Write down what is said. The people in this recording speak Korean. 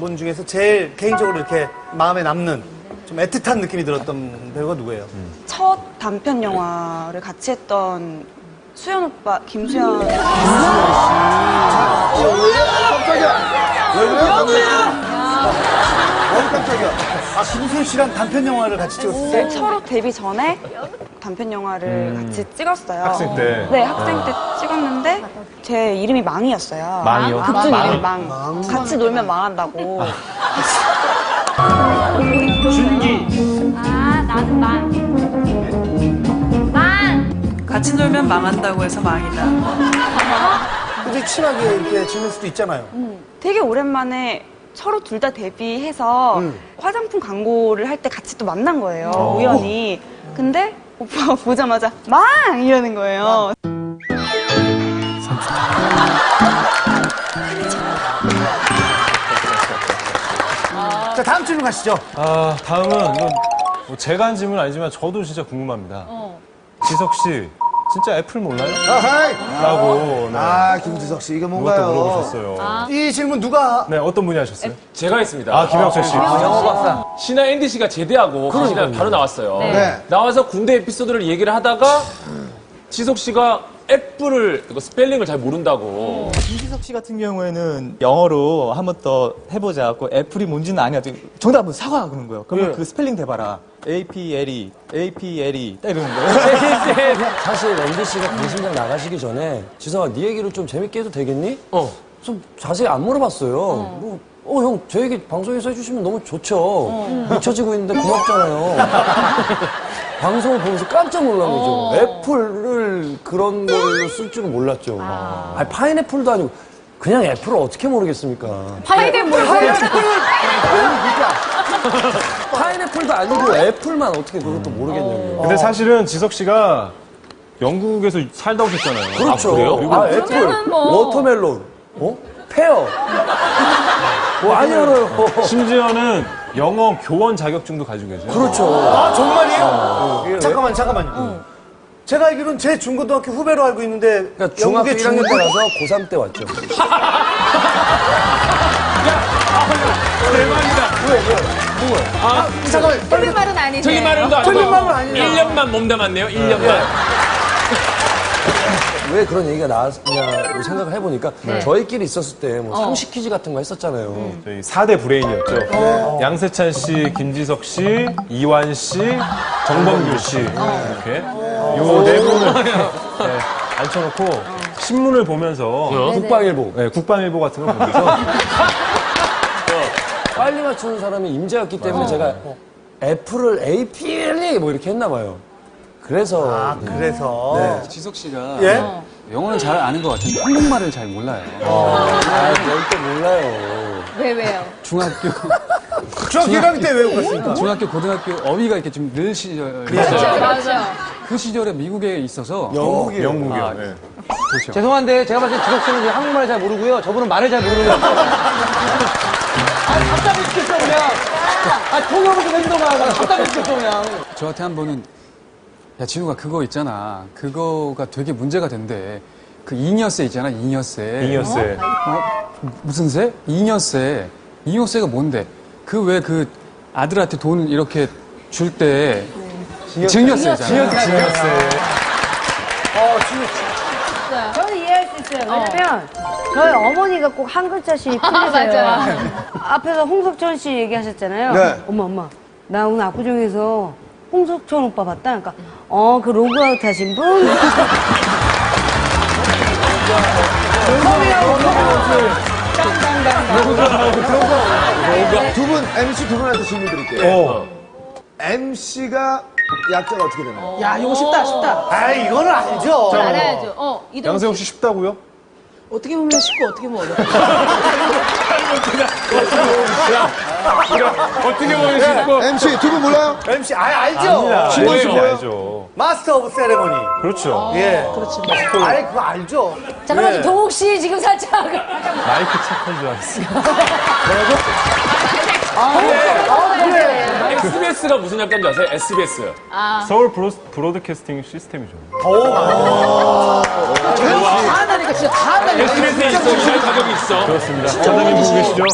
분 중에서 제일 개인적으로 이렇게 마음에 남는 좀 애틋한 느낌이 들었던 배우가 누구예요? 첫 단편 영화를 같이 했던 수현 오빠, 김수현 씨. 깜짝이야. 왜 그래? 어, 깜짝이야. 아, 김수현 씨랑 단편 영화를 같이 찍었어요? 네, 서로 데뷔 전에 단편 영화를 같이 찍었어요. 학생 때? 네, 학생 때 찍었는데 제 이름이 망이었어요. 망이요? 극중 이름이 망. 같이 놀면 망한다고. 아, 나는 망. 망! 같이 놀면 망한다고 해서 망이다. 근데 친하게 이렇게 지낼 수도 있잖아요. 되게 오랜만에 서로 둘 다 데뷔해서 화장품 광고를 할 때 같이 또 만난 거예요. 우연히. 근데 오빠가 보자마자 망! 이러는 거예요. 자, 다음 질문 가시죠. 아, 다음은 이건 뭐 제가 한 질문 아니지만 저도 진짜 궁금합니다. 지석 씨, 진짜 애플 몰라요? 아하이. 라고 네. 아, 김지석 씨, 이거 그것도 뭔가요? 물어보셨어요. 이 질문 누가 네, 어떤 분이 하셨어요? 제가 했습니다. 아, 김영철 씨. 신하 앤디 씨가 제대하고 신하 바로 나왔어요. 네. 나와서 군대 에피소드를 얘기를 하다가 지석 씨가 애플을 이거 스펠링을 잘 모른다고. 김지석 씨 같은 경우에는 영어로 한 번 더 해보자. 고 애플이 뭔지는 아니야. 정답은 사과 그러는 거예요. 그러면 그 스펠링 대봐라. A-P-L-E, A-P-L-E 딱 이러는 거예요. 사실 MBC가 방송장 나가시기 전에 지성아 네 얘기를 좀 재밌게 해도 되겠니? 어. 좀 자세히 안 물어봤어요. 뭐, 어, 형, 저 얘기 방송에서 해주시면 너무 좋죠. 잊혀지고 있는데 고맙잖아요. 방송을 보면서 깜짝 놀란 거죠. 애플을 그런 걸로 쓸 줄은 몰랐죠. 아. 니 파인애플도 아니고 그냥 애플을 어떻게 모르겠습니까? 파이애플 파인애플도 아니고 애플만 어떻게 그것도 모르겠냐고요. 근데 사실은 지석 씨가 영국에서 살다 오셨잖아요. 그렇죠. 그래요? 아, 애플, 그러면은 뭐. 워터멜론, 어? 페어. 뭐, 안 열어요. 심지어는 영어 교원 자격증도 가지고 계세요. 그렇죠. 아, 정말이에요? 잠깐만, 잠깐만요. 제가 알기로는 제 중고등학교 후배로 알고 있는데 그러니까 중학교 영국의 1학년 중고- 때라서 고3 때 왔죠. 잠깐만, 틀린 말은 아니네. 틀린 말은 아니고. 틀린 말은 아니에요. 1년만 몸담았네요. 1년만. 왜 그런 얘기가 나왔냐고 생각을 해보니까 저희끼리 있었을 때 뭐 상식 퀴즈 같은 거 했었잖아요. 저희 4대 브레인이었죠. 양세찬 씨, 김지석 씨, 이완 씨, 정범규 씨. 이렇게. 요 네 분을 네, 앉혀놓고 신문을 보면서 국방일보. 네, 국방일보 같은 걸 보면서. 빨리 맞추는 사람이 임자였기 때문에 제가 애플을 APLE 뭐 이렇게 했나 봐요. 그래서 아, 그래서. 지석 씨가 예? 영어는 잘 아는 것 같은데 한국말을 잘 몰라요. 아, 절대 몰라요. 왜, 왜요? 중학교, 중학교 1학년 때 외우고 갔으니까. 중학교, 고등학교 어휘가 이렇게 좀 늘 시절. 맞아. 그 시절에 미국에 있어서 영국이에요. 영국이요. 아, 네. 죄송한데 제가 봤을 때 지석 씨는 이제 한국말을 잘 모르고요. 저분은 말을 잘 모르는 것 같아요. 아, 답답해 죽겠어 그냥. 아, 통역을 좀 해주던가. 나 답답해 죽겠어 그냥. 저한테 한 번은 야, 진우가 그거 있잖아. 그거가 되게 문제가 된대. 그 잉여세 있잖아, 잉여세. 잉여세. 어? 무슨 세? 잉여세. 잉여세가 뭔데? 그 왜 그 아들한테 돈 이렇게 줄 때 증여세잖아. 저는 이해할 수 있어요. 왜냐면 저희 어머니가 꼭 한 글자씩 풀리세요. 맞아. 앞에서 홍석천 씨 얘기하셨잖아요. 네. 엄마 엄마 나 오늘 압구정에서 홍석천 오빠 봤다. 그러니까 어 그 로그아웃 하신 분. 두 분, MC 두 분한테 질문 드릴게요. MC가 약자가 어떻게 되나요? 야, 이거 쉽다, 쉽다. 아, 이거는 알죠. 알아야죠. 어, 이동 양세형 씨 쉽다고요? 어떻게 보면 쉽고 어떻게 보면 어렵다. 어떻게 보면 쉽고. MC 두 분 몰라요? MC, 아, 알죠. 신동 씨 뭐예요? 알죠. 마스터 오브 세레머니. 그렇죠. 예. 그렇지. 아이, 그거 알죠. 잠깐만, 예. 동욱 씨 지금 살짝. 마이크 착한 줄 알았어요. SBS가 무슨 약자인지 아세요? SBS. 서울 브로, 브로드캐스팅 시스템이죠. 다 한다니까, 진짜 다 한다니까. SBS에 있어. 이할 자격이 있어. 그렇습니다. 사장님 보고 계시죠?